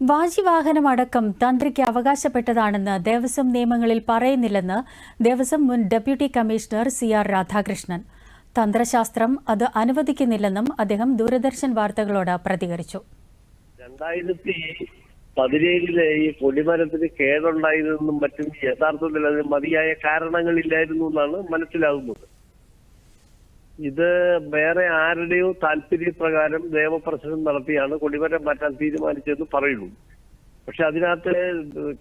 വാജിവാഹനമടക്കം തന്ത്രിക്ക് അവകാശപ്പെട്ടതാണെന്ന് ദേവസ്വം നിയമങ്ങളിൽ പറയുന്നില്ലെന്ന് ദേവസ്വം മുൻ deputy commissioner C R Radhakrishnan. തന്ത്രശാസ്ത്രം അത് അനുവദിക്കുന്നില്ലെന്നും അദ്ദേഹം ദൂരദർശൻ വാർത്തകളോട് പ്രതികരിച്ചു. രണ്ടായിരത്തി പതിനേഴിലെ ഈ കൊടിമരത്തിന് കേടുണ്ടായതെന്നും മറ്റും യഥാർത്ഥത്തിൽ അതിന് മതിയായ കാരണങ്ങളില്ലായിരുന്നു എന്നാണ് മനസ്സിലാകുന്നത് ഇത് വേറെ ആരുടെയോ താല്പര്യപ്രകാരം നിയമപ്രശ്നം നടത്തിയാണ് കൊടിമരം മാറ്റാൻ തീരുമാനിച്ചതെന്ന് പറയുന്നു. പക്ഷെ അതിനകത്ത്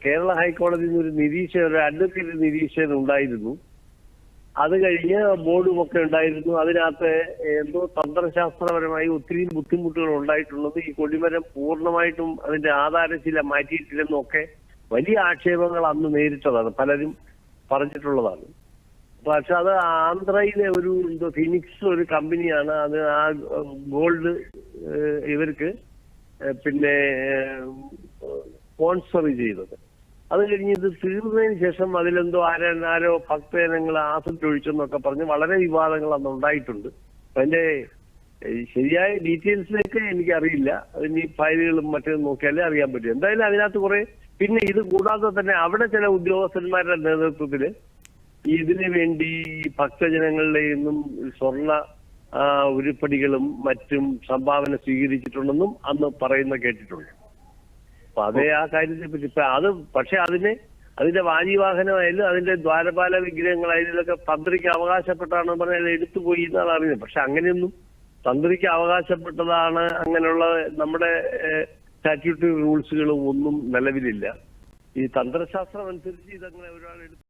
കേരള ഹൈക്കോടതിയിൽ നിന്ന് ഒരു നിരീക്ഷകൻ ഒരു അഡ്വക്കേറ്റ് നിരീക്ഷകൻ ഉണ്ടായിരുന്നു. അത് കഴിഞ്ഞ് ബോർഡും ഒക്കെ ഉണ്ടായിരുന്നു. അതിനകത്ത് എന്തോ തന്ത്രശാസ്ത്രപരമായി ഒത്തിരി ബുദ്ധിമുട്ടുകൾ ഉണ്ടായിട്ടുള്ളത് ഈ കൊടിമരം പൂർണമായിട്ടും അതിന്റെ ആധാരശില മാറ്റിയിട്ടില്ലെന്നൊക്കെ വലിയ ആക്ഷേപങ്ങൾ അന്ന് നേരിട്ടതാണ്. പലരും പറഞ്ഞിട്ടുള്ളതാണ്. പക്ഷെ അത് ആന്ധ്രയിലെ ഒരു എന്തോ ഫിനിക്സ് ഒരു കമ്പനിയാണ്. അത് ആ ഗോൾഡ് ഇവർക്ക് പിന്നെ സ്പോൺസർ ചെയ്തത്. അത് കഴിഞ്ഞ് ഇത് തീർന്നതിന് ശേഷം അതിലെന്തോ ആരോ ആരോ ഭക്തജനങ്ങൾ ഒഴിച്ചെന്നൊക്കെ പറഞ്ഞ് വളരെ വിവാദങ്ങൾ അന്ന് ഉണ്ടായിട്ടുണ്ട്. അതിന്റെ ശരിയായ ഡീറ്റെയിൽസിലേക്ക് എനിക്കറിയില്ല. അതിന് ഈ ഫയലുകളും മറ്റും നോക്കിയാലേ അറിയാൻ പറ്റും. എന്തായാലും അതിനകത്ത് കുറെ പിന്നെ ഇത് കൂടാതെ തന്നെ അവിടെ ചില ഉദ്യോഗസ്ഥന്മാരുടെ നേതൃത്വത്തിൽ ഇതിനു വേണ്ടി ഭക്തജനങ്ങളുടെ നിന്നും സ്വർണ ഉരുപ്പടികളും മറ്റും സംഭാവന സ്വീകരിച്ചിട്ടുണ്ടെന്നും അന്ന് പറയുന്ന കേട്ടിട്ടുണ്ട്. അപ്പൊ അതേ ആ കാര്യത്തെ പറ്റി ഇപ്പൊ അത് പക്ഷെ അതിന് അതിന്റെ വാജിവാഹനമായാലും അതിന്റെ ദ്വാരപാല വിഗ്രഹങ്ങളായാലും ഇതൊക്കെ തന്ത്രിക്ക് അവകാശപ്പെട്ടാണെന്ന് പറഞ്ഞാൽ എടുത്തുപോയി എന്നാണ് അറിയുന്നത്. പക്ഷെ അങ്ങനെയൊന്നും തന്ത്രിക്ക് അവകാശപ്പെട്ടതാണ് അങ്ങനെയുള്ള നമ്മുടെ സ്റ്റാറ്റ്യൂട്ടറി റൂൾസുകളും ഒന്നും നിലവിലില്ല. ഈ തന്ത്രശാസ്ത്രം അനുസരിച്ച് ഇതങ്ങനെ ഒരാൾ എടുത്ത്